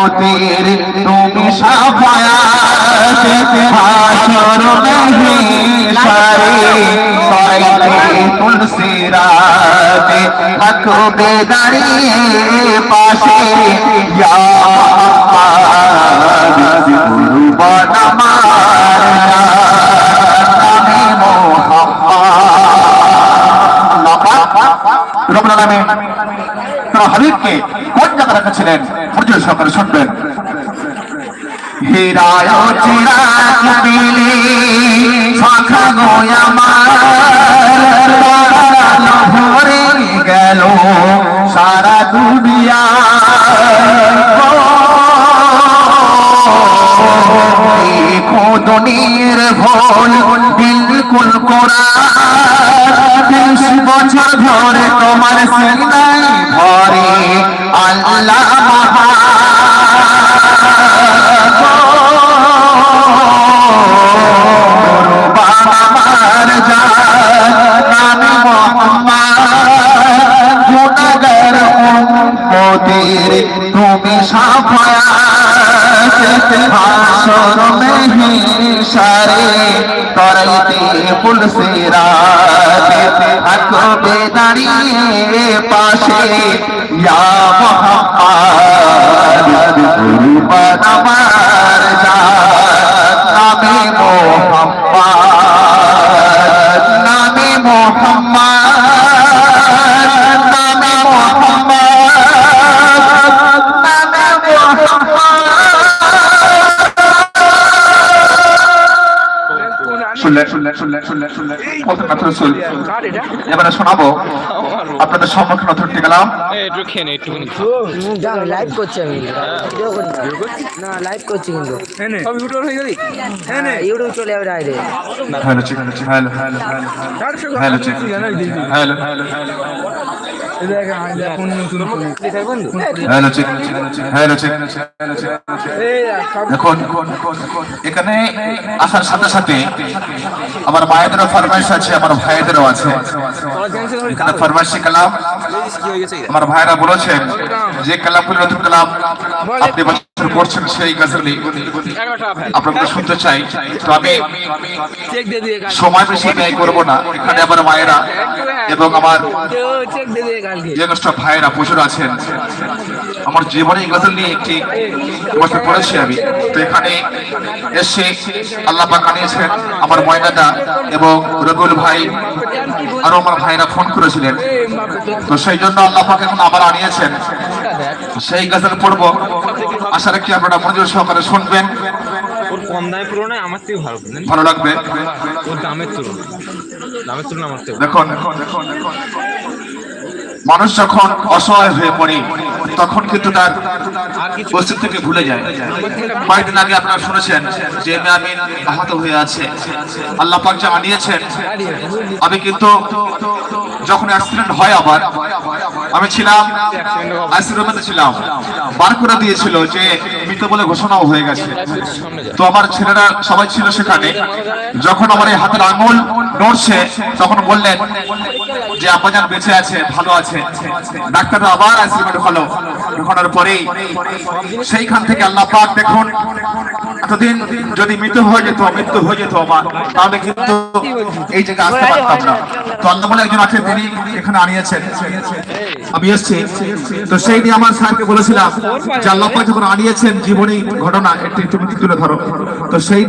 উম্মতের তুমি শাফায়াত হাসর মেহি সারে সরাইতে তুলসিরাতে থাকবে দাঁড়িয়ে পাশে ইয়া কুরবান কোন জায়গায় রেখেছিলেন মনোযোগ সহকারে শুনবেন। হীরায় চিরাগ বিলি শাখা গোয়ামার ভরে গেল সারা দুনিয়া। খোদনির ভোল, বিলকুল কোরআন বিশ বছর ধরে তোমার ভরে আল্লাহ তুমি সাফায়াত হাসর মেহি সারে করাইতে পুলসিরাতে থাকবে দাঁড়িয়ে পাশে ইয়া মোহাম্মদ কুরবান আমার এবারে শোনাবো আপনাদের সম্মুখীন অথরিটি গেলাম একটু খেয়ে নে একটুখানি লাইভ করছি আমি না। লাইভ করছি কিন্তু সব ইউটিউব হয়ে গেলি হ্যাঁ, ইউটিউব চলে যাবে hello hello hello hello hello এখন এখানে আসার সাথে সাথে আমার মায়েদেরও ফরমাইশ আছে, আমার ভাইদেরও আছে। এখানে ফরমাইশি কালাম আমার ভাইরা বলেছেন যে কালামগুলি নতুন কালাম, আপনি করছেন সেই গাছগুলি আপনাকে শুনতে চাই। তো আমি সময় বেশি ব্যয় করব না। এখানে আমার মায়েরা এবং আমার যে জ্যেষ্ঠ ভাইয়েরা প্রচুর আছেন। আমার জীবনে গজল নিয়ে একটি পড়েছি আমি। তো এখানে এসে আল্লাহ পাক আনিয়েছেন আমার ময়নাদা এবং রবিউল ভাই আরও আমার ভাইরা ফোন করেছিলেন। তো সেই জন্য আল্লাহ পাক এখন আবার আনিয়েছেন। সেই গজল পড়ব। আশা রাখি আপনারা মনোযোগ সহকারে শুনবেন। ওর কম দামে তুলনায় আমার থেকে ভালো ভালো লাগবে। ওর দামের তুলনায়। দামের তুলনায় আমার থেকে দেখুন। মানুষ যখন অসহায় হয়ে পড়ে, তখন কিন্তু তার থেকে ভুলে যায়। কয়েকদিন আগে আপনারা শুনেছেন যে মেয়ামিন আহত হয়ে আছে। আল্লাহ পাক যা আনিয়েছেন আমি কিন্তু যখন অ্যাক্সিডেন্ট হয় আবার, আমি ছিলাম আইসিরুমে ছিলাম। বার করে দিয়েছিল যে মৃত বলে ঘোষণাও হয়ে গেছে। তো আমার ছেলেরা সবাই ছিল সেখানে। যখন আমার এই হাতের আঙুল নড়ছে, তখন বললেন যে আব্বাজান বেঁচে আছে, ভালো আছে। ডাক্তাররা আবার আইসিইউতে হলো ঘটনার পরেই সেইখান থেকে আল্লাহ পাক দেখুন, এতদিন যদি মৃত্যু হয়ে যেত, মৃত্যু হয়ে যেত আমার, তাহলে কিন্তু এই জায়গায় আসতে পারতাম না। তো আল্লাহ একজন আছে তিনি এখানে আনিয়েছেন। আমি এসছি। তো সেই নিয়ে আমার স্যারকে বলেছিলাম যে, আল্লাহ পাক যখন আনিয়েছেন জীবনী ঘটনা, একটি তুমি তুলে ধরো। তো সেই